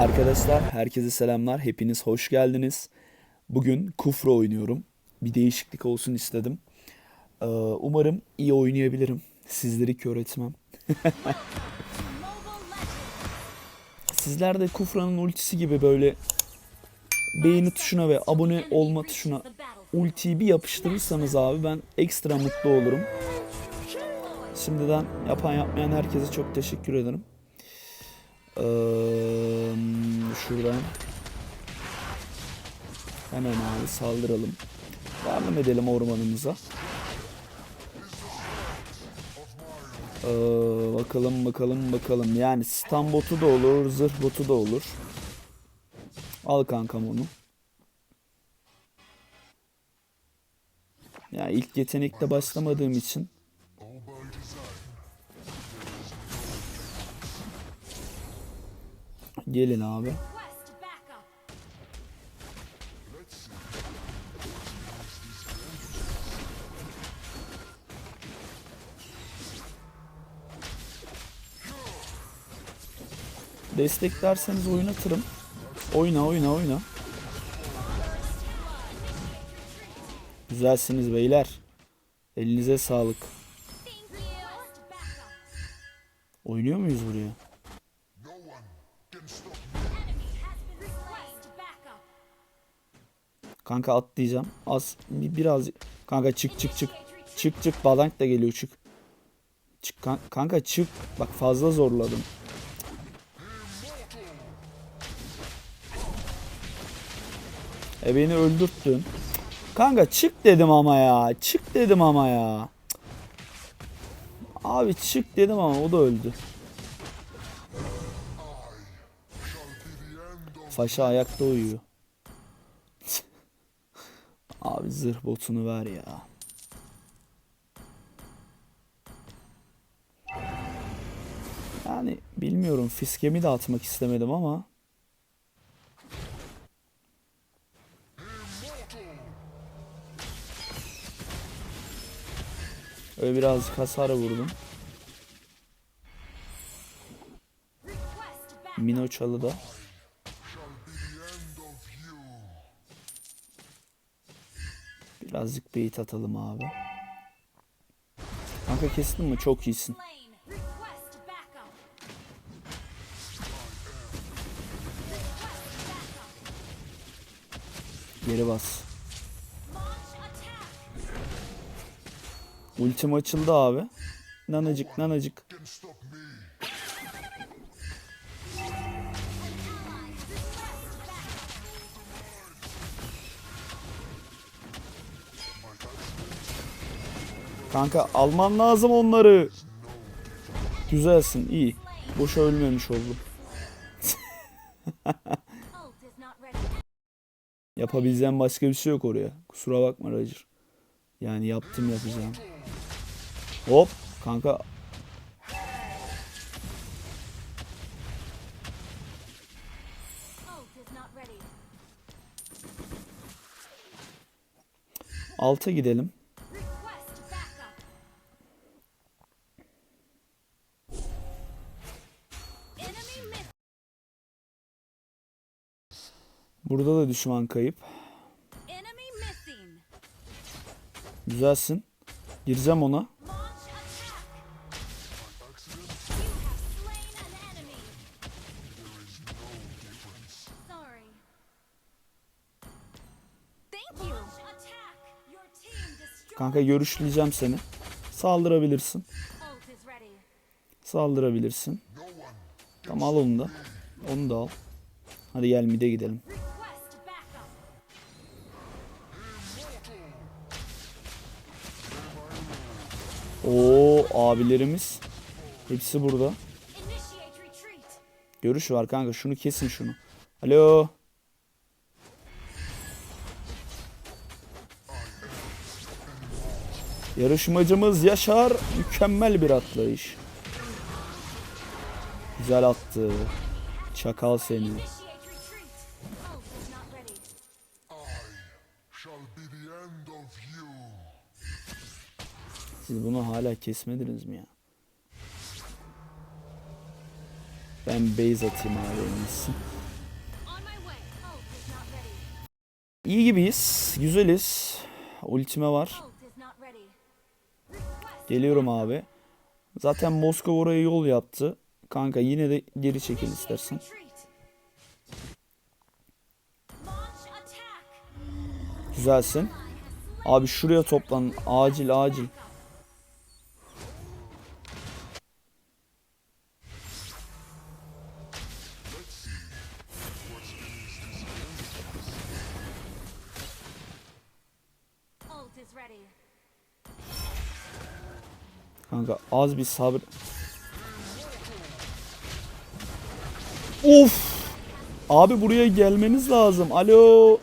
Arkadaşlar herkese selamlar. Hepiniz hoş geldiniz. Bugün Kufra oynuyorum. Bir değişiklik olsun istedim. Ee, umarım iyi oynayabilirim. Sizleri kör etmem. Sizler de Kufra'nın ultisi gibi böyle beğeni tuşuna ve abone olma tuşuna ultiyi bir yapıştırırsanız abi ben ekstra mutlu olurum. Şimdiden yapan yapmayan herkese çok teşekkür ederim. Ee, şuradan hemen abi saldıralım. Devam edelim ormanımıza. Ee, bakalım bakalım bakalım. Yani stun botu da olur, zırh botu da olur. Al kankam onu. Ya ilk yetenekte başlamadığım için gelin abi. Desteklerseniz oynatırım. Oyna oyna oyna. Güzelsiniz beyler. Elinize sağlık. Oynuyor muyuz buraya? Kanka atlayacağım. Az bir, biraz kanka çık çık çık. Çık çık badank da geliyor çık. Çık kan- kanka çık. Bak fazla zorladım. E beni öldürttün. Kanka çık dedim ama ya. Çık dedim ama ya. Abi çık dedim ama o da öldü. Faşa ayakta uyuyor. Abi zırh botunu ver ya. Yani bilmiyorum fiskemi de atmak istemedim ama Öyle birazcık hasar vurdum. Mino çalıda. Birazcık bait atalım abi. Kanka kestin mi? Çok iyisin. Geri bas. Ultim açıldı abi. Nanacık nanacık. Kanka alman lazım onları. Güzelsin iyi. Boşa ölmemiş oldum. Yapabileceğim başka bir şey yok oraya. Kusura bakma Roger. Yani yaptım yapacağım. Hop kanka. Alta gidelim. Burada da düşman kayıp. Güzelsin. Gireceğim ona. Kanka görüşleyeceğim seni. Saldırabilirsin. Saldırabilirsin. Tamam al onu da. Onu da al. Hadi gel mide gidelim. Oo abilerimiz. Hepsi burada. Görüş var kanka. Şunu kesin şunu. Alo. Yarışmacımız Yaşar mükemmel bir atlayış. Güzel attı. Çakal seni. Siz bunu hala kesmediniz mi ya? Ben base atayım abi. İyi gibiyiz. Güzeliz. Ultime var. Geliyorum abi. Zaten Moskova oraya yol yaptı. Kanka yine de geri çekil istersen. Güzelsin. Abi şuraya toplan. Acil acil. Kanka az bir sabır. Of. Abi buraya gelmeniz lazım. Alo.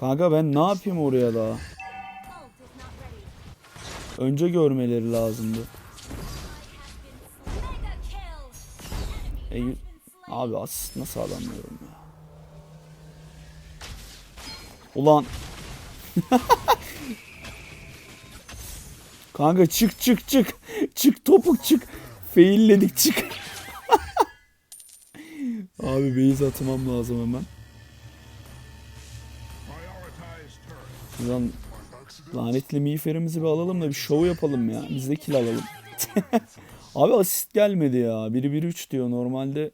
Kanka ben ne yapayım oraya daha? Önce görmeleri lazımdı. E, abi asist nasıl alamıyorum ya? Ulan. Kanka çık çık çık. Çık topuk çık. Failledik çık. abi base atmam lazım hemen. Şuradan lanetli miğferimizi bir alalım da bir şov yapalım ya. Biz de kill alalım. Abi asist gelmedi ya. Biri 1 3 diyor normalde.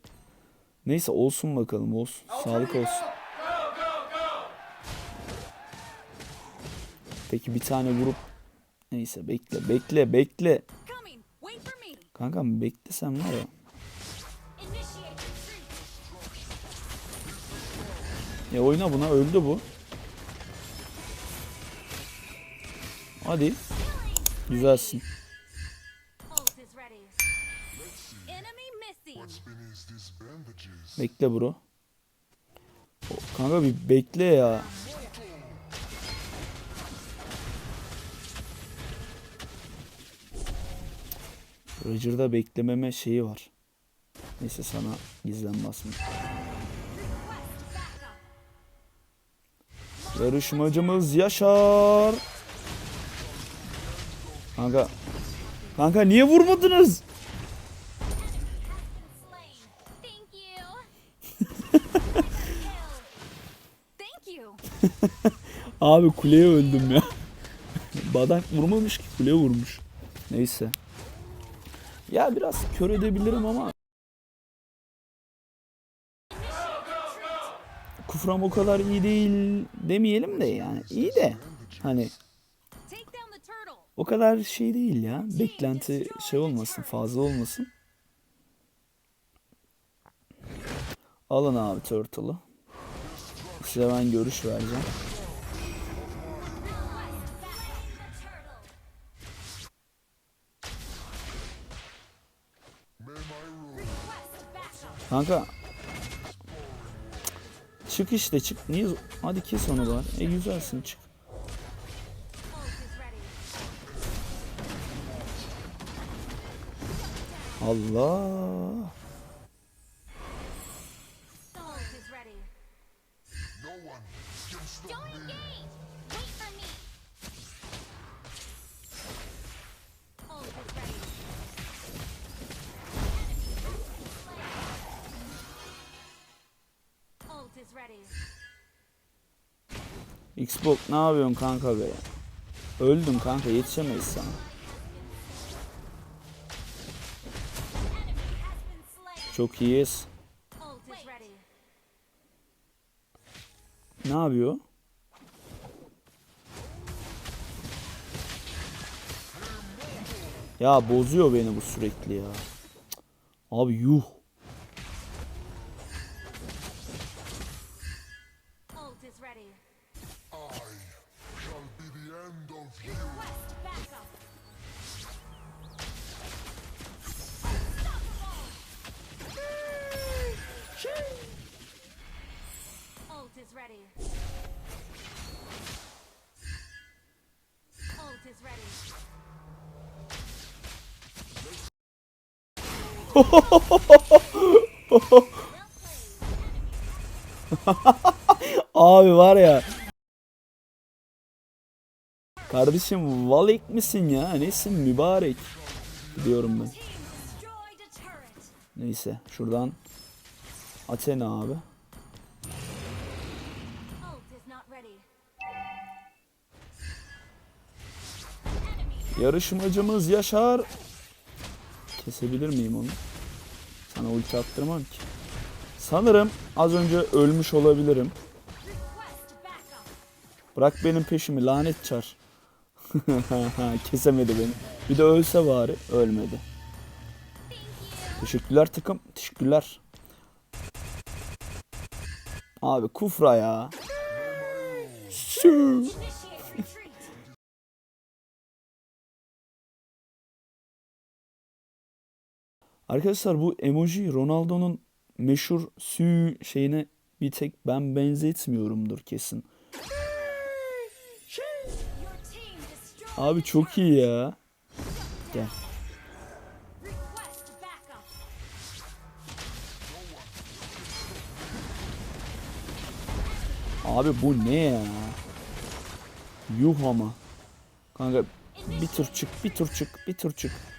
Neyse olsun bakalım olsun. Sağlık olsun. Peki bir tane vurup neyse bekle bekle bekle. Kankam beklesem var ya. Ya oyna buna öldü bu. Hadi. Güzelsin. Bekle bro. Kanka bir bekle ya. Roger'da beklememe şeyi var. Neyse sana gizlen basma. Yarışmacımız Yaşar. Kanka. Kanka niye vurmadınız? Abi kuleye öldüm ya. Badak vurmamış ki kule vurmuş. Neyse. Ya biraz kör edebilirim ama. Kufram o kadar iyi değil demeyelim de yani. iyi de. Hani o kadar şey değil ya. Beklenti şey olmasın fazla olmasın. Alın abi turtle'ı. Size ben görüş vereceğim. Kanka. Çık işte çık. Niye? Hadi kes onu var. E güzelsin çık. Allah. Xbox ne yapıyorsun kanka be? Öldüm kanka yetişemeyiz sana. Çok iyiyiz. Ne yapıyor? Ya bozuyor beni bu sürekli ya. Abi yuh. Ult is ready. Ult is ready. Abi var ya. Kardeşim Valek misin ya? Nesin mübarek? Diyorum ben. Neyse şuradan Athena abi. Yarışmacımız Yaşar. Kesebilir miyim onu? Sana ulti attırmam ki. Sanırım az önce ölmüş olabilirim. Bırak benim peşimi lanet çar. Kesemedi beni. Bir de ölse bari. Ölmedi. Teşekkürler takım. Teşekkürler. Abi kufra ya. Sü. Arkadaşlar bu emoji Ronaldo'nun meşhur sü şeyine bir tek ben benzetmiyorumdur kesin. Abi çok iyi ya. Gel. Abi bu ne ya? Yuh ama. Kanka bir tur çık, bir tur çık, bir tur çık.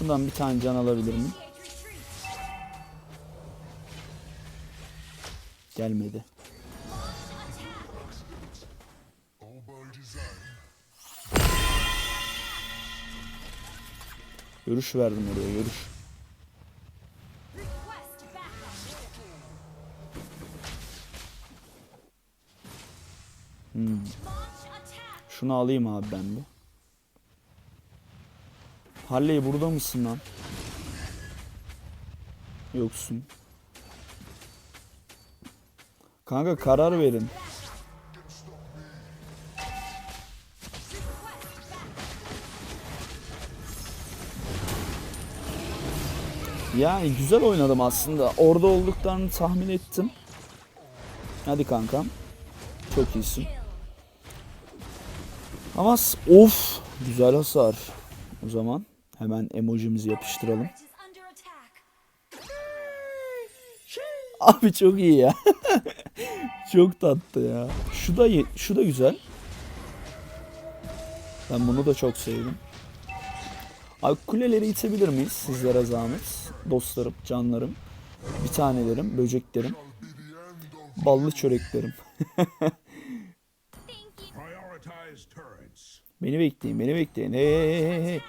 Şundan bir tane can alabilir miyim? Gelmedi. Görüş verdim oraya, görüş. Attack. Şunu alayım abi ben bir. Harley burada mısın lan? Yoksun. Kanka karar verin. Yani güzel oynadım aslında. Orada olduklarını tahmin ettim. Hadi kankam. Çok iyisin. Ama of güzel hasar. O zaman hemen emojimizi yapıştıralım. Abi çok iyi ya. çok tatlı ya. Şu da şu da güzel. Ben bunu da çok sevdim. Abi kuleleri itebilir miyiz sizlere zahmet? Dostlarım, canlarım, bir tanelerim, böceklerim, ballı çöreklerim. Beni bekleyin, beni bekleyin. Hey, hey, hey,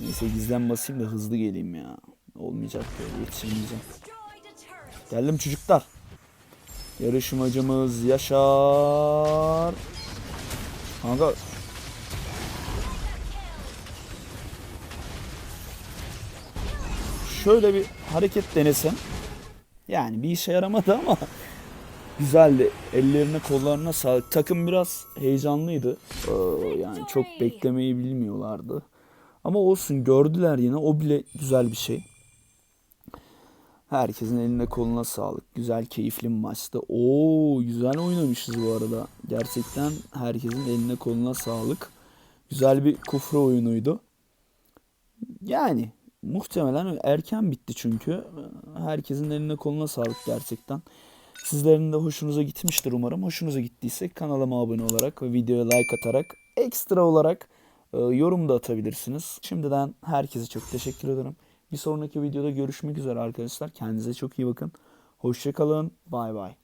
Neyse gizlen basayım da hızlı geleyim ya. Olmayacak böyle yetişemeyeceğim. Geldim çocuklar. Yarışmacımız Yaşar. Kanka şöyle bir hareket denesem. Yani bir işe yaramadı ama güzeldi. Ellerine kollarına sağlık. Takım biraz heyecanlıydı. Ee, yani çok beklemeyi bilmiyorlardı. Ama olsun gördüler yine. O bile güzel bir şey. Herkesin eline koluna sağlık. Güzel, keyifli bir maçtı. Oo, güzel oynamışız bu arada. Gerçekten herkesin eline koluna sağlık. Güzel bir kufra oyunuydu. Yani muhtemelen erken bitti çünkü. Herkesin eline koluna sağlık gerçekten. Sizlerin de hoşunuza gitmiştir umarım. Hoşunuza gittiyse kanalıma abone olarak ve videoya like atarak ekstra olarak yorum da atabilirsiniz. Şimdiden herkese çok teşekkür ederim. Bir sonraki videoda görüşmek üzere arkadaşlar. Kendinize çok iyi bakın. Hoşçakalın. Bay bay.